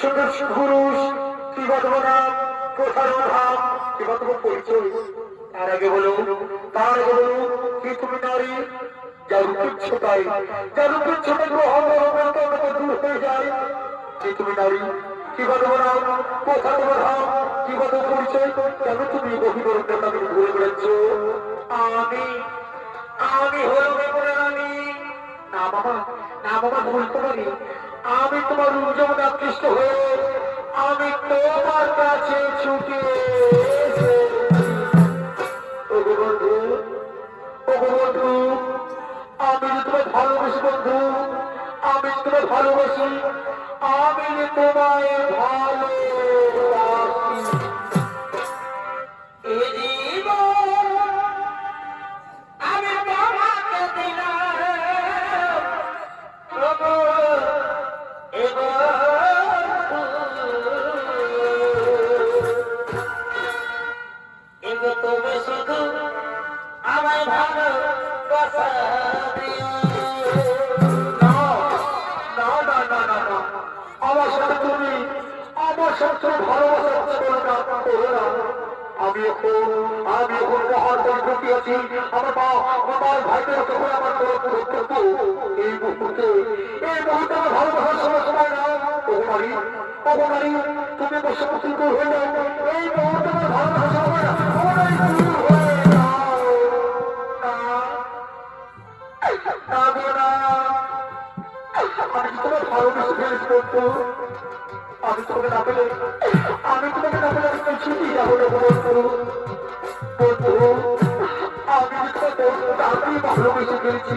পুরুষ পুরুষ, কি বলব নাম? কোথার ভাব কি বলব পরিচয়? তার আগে বলো, তার আগে বলো, কি তুমি নারী? যার উচ্চতায় যার উচ্চতায় গ্রহণ দূর হয়ে যায় কি তুমি নারী? কি বলব নাম? কোথার ভাব কি বলব পরিচয়? কেন তুমি বহিবরণটা তাকে ঘুরে বেড়াচ্ছ আমি আমি হলো বেগুনের রানী। না বাবা না বাবা, বলতে পারি। আমি তোমার উজ্জ্বল আকৃষ্ট হয়ে আমি তোমার কাছে ছুটে। এই মুহূর্তে এই মুহূর্তে আমার তুমি বসে বসে হয়ে যাও এই মুহূর্তে আমার ভালোবাসার সময় না বন্ধু আমি তোমাকে না পেলে, আমি তোমাকে না পেলে আমি ছুটি যাব না বন্ধু বন্ধু, আমি আমি ভালোবেসে ফেলেছি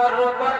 আমার রূপার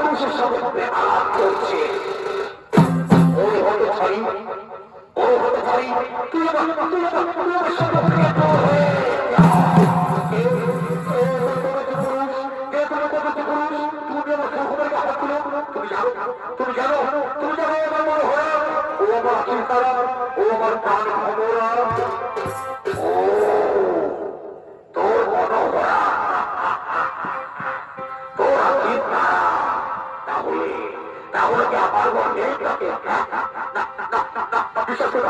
আঘাত করছে ওরে হতে ছাড়ি ওরে হতে ছাড়ি তুই আমার তুই আমার তুই আমার যা। এ তুমি জানো তুমি জানো তুমি জানো আমার মনে হয় ও আমার আখির তারা ও আমার প্রাণ ভমরা বিশ্বাস করো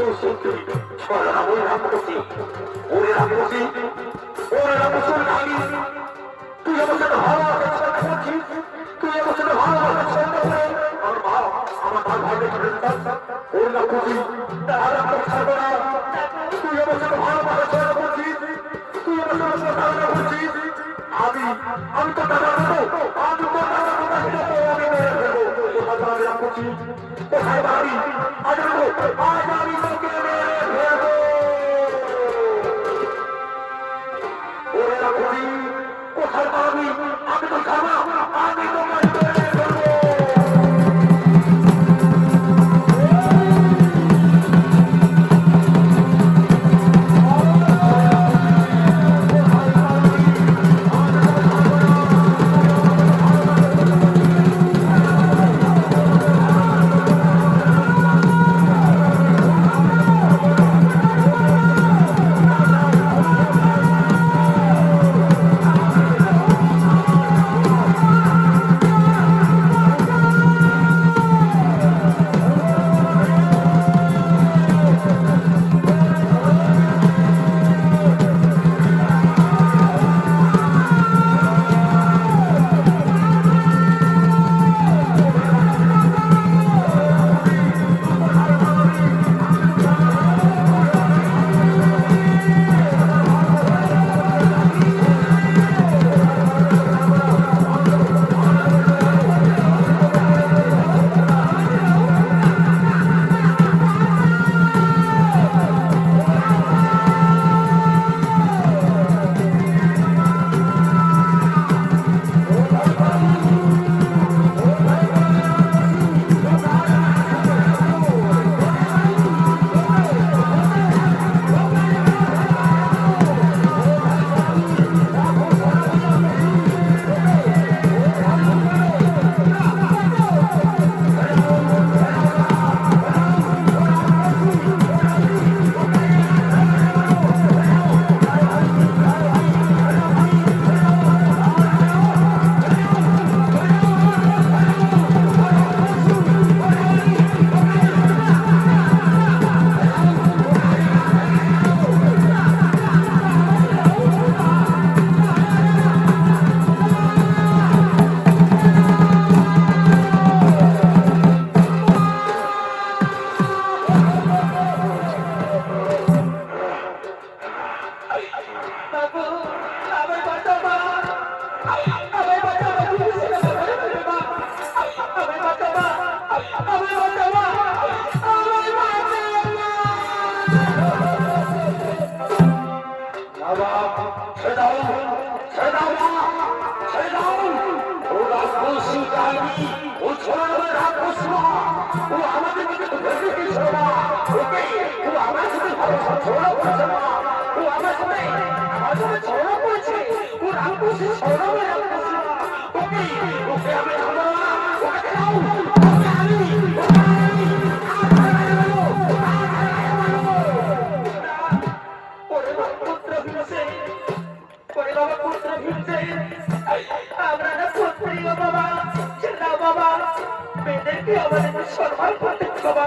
ছড়া ওই রামপতি ওরে রামপতি ওরে রামপতি আমি তুই আমার সাথে ভালো তুই আমার সাথে ভালো আমার মা আমার মা ভালো না খুশি আর আমার ছাড়বো না তুই আমার সাথে ভালো আচরণ করছিস তুই আমার সাথে ভালো করছিস আমি আমি তো দাদা আমি তো দাদা দেবো আমি মেরে ফেলব বাবা বাবা মেয়েদেরকে আমাদের সম্মান করতে বাবা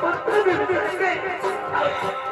Thank you.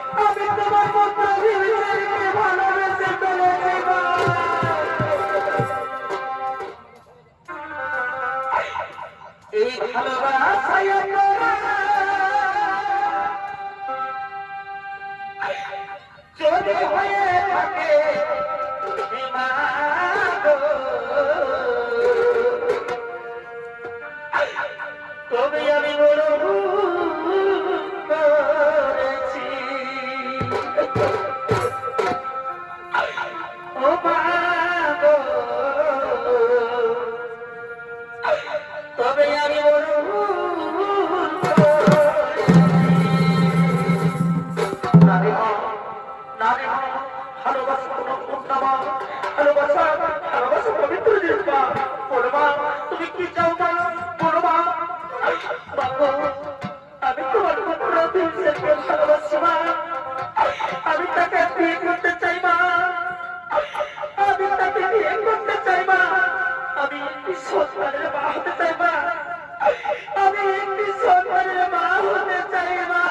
আমি একটি সন্তানের মা। হতে চাই মা।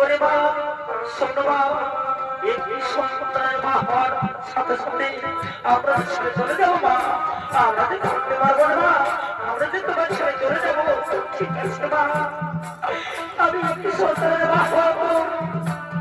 ওরে মা শোনো মা একটি সন্তানের মা হওয়ার সাথে সাথে আমরা ছেড়ে চলে যাব মা। আমরা যে থাকতে পারব না আমরা চলে যাব, ঠিক আছে আমি একটি সন্তানের মা হব।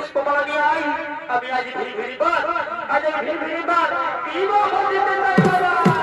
পুষ্পমালা নিয়ে আই আমি আজ ভিড় ভিড়ি বার আজ ভিড় ভিড়ি দিতে চাই বাবা।